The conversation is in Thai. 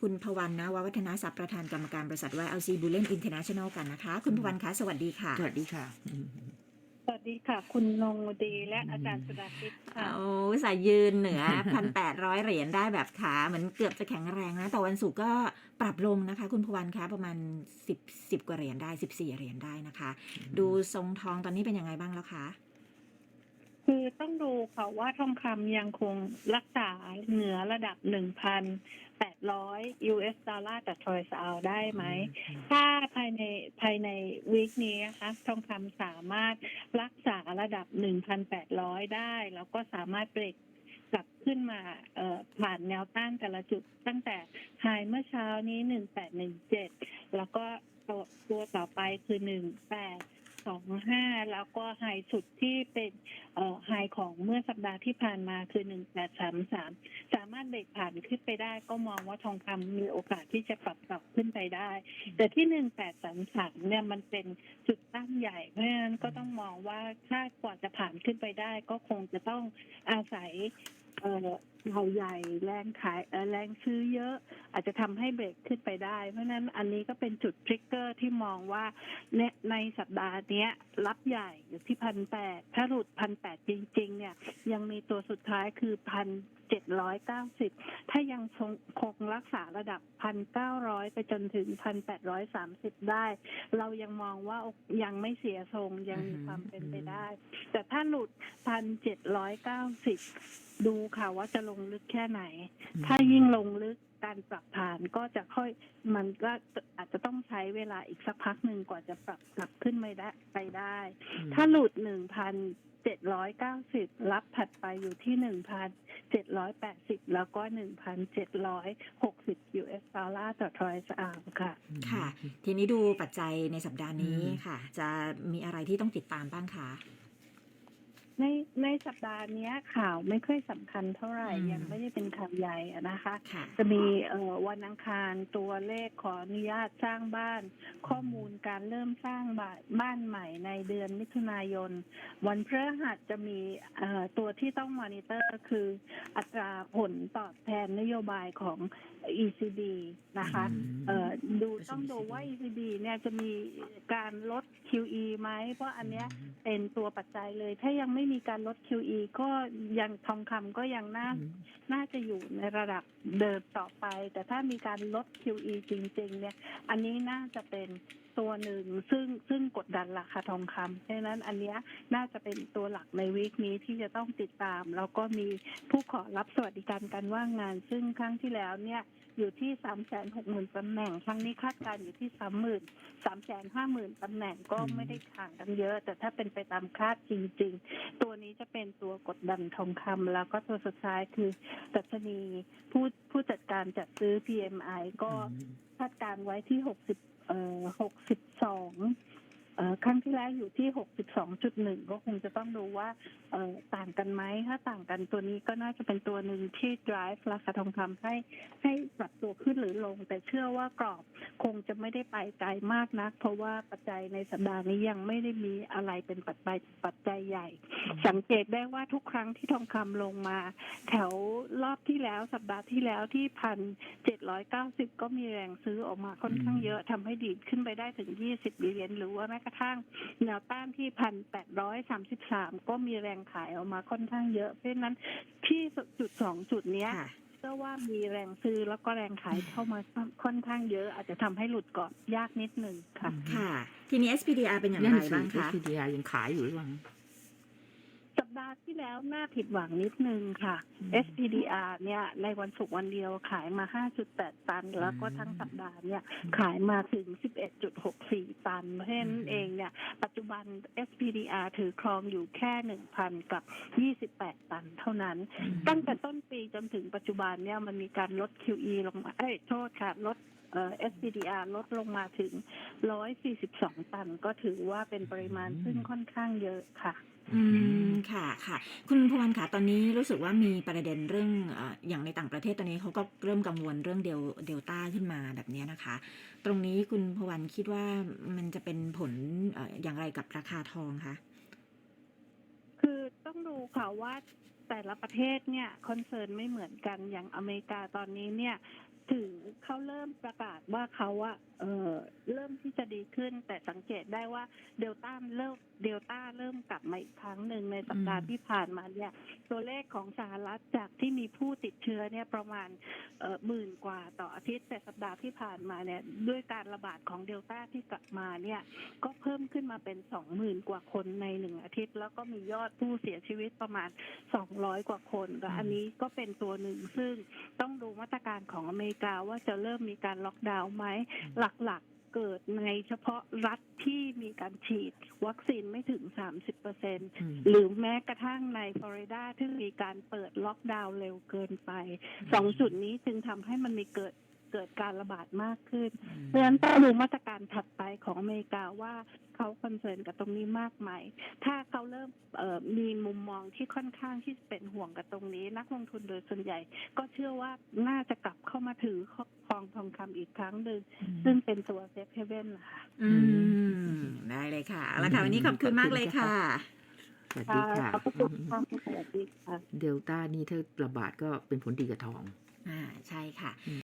คุณพวันนะววัฒนาศัพย์ประธานกรรมการบริษัท YLC Bullion International กันนะคะ คุณพวันคะสวัสดีค่ะ สวัสดีค่ะอืมสวัสดีค่ะ คุณนงดีและอาจารย์สุดาทิพย์ค่ะโอ้สายยืนเหนือพันแปดร้อยเหรียญได้แบบขาเหมือนเกือบจะแข็งแรงนะ แต่วันศุกร์ก็ปรับลงนะคะ คุณพวันคะประมาณสิบสิบกว่าเหรียญได้สิบสี่เหรียญได้นะคะ ดูทรงทองตอนนี้เป็นยังไงบ้างแล้วคะคือ ต้องดูค่ะว่าทองคำยังคงรักษาเหนือระดับ 1,800 US ดอลลาร์ต่อทรอยส์เอาได้ไหม ถ้าภายในภายในวีคนี้นะคะทองคำสามารถรักษาระดับ 1,800 ได้ แล้วก็สามารถเบรกกลับขึ้นมาเอ่อผ่านแนวต้านแต่ละจุด ตั้งแต่ไฮเมื่อเช้านี้ 1817 แล้วก็ตัวตัวต่อไปคือ 1.25 แล้วก็ไฮสุดที่เป็นไฮของเมื่อสัปดาห์ที่ผ่านมาคือ 1833 สามารถเบรกผ่านขึ้นไปได้ก็มองว่าทองคำมีโอกาสที่จะปรับกลับขึ้นไปได้ แต่ที่หนึ่งแปดสามสามเนี่ยมันเป็นจุดตั้งใหญ่ เพราะฉะนั้นก็ต้องมองว่าถ้ากว่าจะผ่านขึ้นไปได้ ก็คงจะต้องอาศัย เอ่อเราใหญ่แรงขายเอ่อแรงซื้อเยอะ อาจจะทำให้เบรกขึ้นไปได้ เพราะฉะนั้นอันนี้ก็เป็นจุดทริกเกอร์ที่มองว่าในในสัปดาห์เนี้ย รับใหญ่อยู่ที่พันแปดถ้าหลุดพันแปดจริง ๆ เนี่ย ยังมีตัวสุดท้ายคือพัน เจ็ดร้อยเก้าสิบถ้ายังคงคงรักษาระดับพันเก้าร้อยไปจนถึงพันแปดร้อยสามสิบได้ เรายังมองว่ายังไม่เสียทรงยังมีความเป็นไปได้ แต่ถ้าหลุดพันเจ็ดร้อยเก้าสิบดูค่ะว่าจะลงลึกแค่ไหน ถ้ายิ่งลงลึกการปรับฐานก็จะค่อยมันก็อาจจะต้องใช้เวลาอีกสักพักหนึ่งกว่าจะปรับกลับขึ้นไปได้ไปได้ ถ้าหลุดหนึ่งพันเจ็ดร้อยเก้าสิบรับถัดไปอยู่ที่หนึ่งพันเจ็ดร้อยแปดสิบแล้วก็หนึ่งพันเจ็ดร้อยหกสิบ US ดอลลาร์ต่อทรอยส์อามค่ะ ค่ะ ทีนี้ดูปัจจัยในสัปดาห์นี้ค่ะ จะมีอะไรที่ต้องติดตามบ้างคะ ในในสัปดาห์เนี้ยข่าวไม่ค่อยสำคัญเท่าไหร่อืมยังไม่ได้เป็นข่าวใหญ่อะนะคะค่ะจะมีเอ่อวันอังคารตัวเลขขออนุญาตสร้างบ้าน ข้อมูลการเริ่มสร้างบ้านบ้านใหม่ในเดือนมิถุนายน วันพฤหัสจะมีเอ่อตัวที่ต้องมอนิเตอร์ก็คืออัตราผลตอบแทนนโยบายของ ECB นะคะเอ่อดูต้องดูว่า ECB เนี่ยจะมีการลด QE ไหมเพราะอันเนี้ยเป็นตัวปัจจัยเลยถ้ายังไม่มีการลด QE ก็ยังทองคำก็ยังน่าน่าจะอยู่ในระดับเดิมต่อไป แต่ถ้ามีการลด QE จริง ๆ เนี่ย อันนี้น่าจะเป็น ตัวหนึ่งซึ่งซึ่งกดดันราคาทองคำเพราะฉะนั้นอันเนี้ยน่าจะเป็นตัวหลักในวีคนี้ที่จะต้องติดตาม แล้วก็มีผู้ขอรับสวัสดิการการว่างงาน ซึ่งครั้งที่แล้วเนี่ยอยู่ที่สามแสนหกหมื่นตำแหน่ง ครั้งนี้คาดการณ์อยู่ที่สามหมื่นสามแสนห้าหมื่นตำแหน่งก็ไม่ได้ห่างกันเยอะ แต่ถ้าเป็นไปตามคาดจริง ๆ ตัวนี้จะเป็นตัวกดดันทองคำแล้วก็ตัวสุดท้ายคือดัชนีผู้ผู้จัดการจัดซื้อ PMI ก็คาดการณ์ไว้ที่60 เออหกสิบสอง ครั้งที่แล้วอยู่ที่ 62.1 ก็คงจะต้องดูว่าเอ่อต่างกันไหม ถ้าต่างกันตัวนี้ก็น่าจะเป็นตัวหนึ่งที่ drive ราคาทองคำให้ให้ปรับตัวขึ้นหรือลง แต่เชื่อว่ากรอบคงจะไม่ได้ไปไกลมากนัก เพราะว่าปัจจัยในสัปดาห์นี้ยังไม่ได้มีอะไรเป็นปัจจัยปัจจัยใหญ่ สังเกตได้ว่าทุกครั้งที่ทองคำลงมา แถวรอบที่แล้วสัปดาห์ที่แล้วที่พันเจ็ดร้อยเก้าสิบก็มีแรงซื้อออกมาค่อนข้างเยอะทำให้ดีดขึ้นไปได้ถึงยี่สิบเหรียญหรือว่าแม้กระทั่งแนวต้านที่พันแปดร้อยสามสิบสามก็มีแรงขายออกมาค่อนข้างเยอะ เพราะฉะนั้นที่จุดสองจุดเนี้ยค่ะเชื่อว่ามีแรงซื้อแล้วก็แรงขายเข้ามาค่อนข้างเยอะ อาจจะทำให้หลุดก่อนยากนิดหนึ่งค่ะ ค่ะ ทีนี้ SPDR เป็นอย่างนั่นไรสิบ้างคะ SPDR ยังขายอยู่หรือเปล่าสัปดาห์ที่แล้วน่าผิดหวังนิดนึงค่ะอืม SPDR เนี่ยในวันศุกร์วันเดียวขายมา 5.8 ตัน แล้วก็ทั้งสัปดาห์เนี่ยขายมาถึง 11.64 ตัน เพราะฉะนั้นเองเนี่ยปัจจุบัน SPDR ถือครองอยู่แค่ 1,000 กับ 28 ตันเท่านั้น ตั้งแต่ต้นปีจนถึงปัจจุบันเนี่ยมันมีการลด QE ลงมา เอ้ยโทษค่ะลดเอ่อ SPDR ลดลงมาถึง 142 ตัน ก็ถือว่าเป็นปริมาณซึ่งค่อนข้างเยอะค่ะ อืมค่ะค่ะ คุณพวันค่ะตอนนี้รู้สึกว่ามีประเด็นเรื่องเอ่ออย่างในต่างประเทศตอนนี้เขาก็เริ่มกังวลเรื่องเดลเดลต้าขึ้นมาแบบเนี้ยนะคะ ตรงนี้คุณพวันคิดว่ามันจะเป็นผลเอ่ออย่างไรกับราคาทองคะคือต้องดูค่ะว่าแต่ละประเทศเนี่ยคอนเซิร์นไม่เหมือนกันอย่างอเมริกาตอนนี้เนี่ย ถึงเขาเริ่มประกาศว่าเขาอะเออเริ่มที่จะดีขึ้น แต่สังเกตได้ว่าเดลต้าเริ่มเดลต้าเริ่มกลับมาอีกครั้งหนึ่งในสัปดาห์อืมที่ผ่านมาเนี่ยตัวเลขของสหรัฐจากที่มีผู้ติดเชื้อเนี่ยประมาณเอ่อหมื่นกว่าต่ออาทิตย์แต่สัปดาห์ที่ผ่านมาเนี่ยด้วยการระบาดของเดลต้าที่กลับมาเนี่ยก็เพิ่มขึ้นมาเป็นสองหมื่นกว่าคนในหนึ่งอาทิตย์ แล้วก็มียอดผู้เสียชีวิตประมาณสองร้อยกว่าคนก็อันนี้ก็เป็นตัวหนึ่งซึ่งต้อง องอเมริกาว่าจะเริ่มมีการล็อกดาวน์ไหมหลักๆเกิดในเฉพาะรัฐที่มีการฉีดวัคซีนไม่ถึง 30เปอร์เซ็นอืมหรือแม้กระทั่งในฟลอริดาที่มีการเปิดล็อกดาวน์เร็วเกินไป สองจุดนี้จึงทำให้มันมีเกิด เกิดการระบาดมากขึ้นเพราะฉะนั้นต้องดูมาตรการถัดไปของอเมริกาว่าเขาคอนเซิร์นกับตรงนี้มากไหม ถ้าเขาเริ่มเอ่อมีมุมมองที่ค่อนข้างที่จะเป็นห่วงกับตรงนี้ นักลงทุนโดยส่วนใหญ่ ก็เชื่อว่าน่าจะกลับเข้ามาถือครองทองคำอีกครั้งหนึ่งซึ่งเป็นตัวเซฟเฮเว่นนะคะอืมได้เลยค่ะเอาละค่ะวันนี้ขอบคุณมากเลยค่ะสวัสดีค่ะขอบพระคุณค่ะสวัสดีค่ะเดลต้านี่ถ้าระบาดก็เป็นผลดีกับทอง อ่าใช่ค่ะ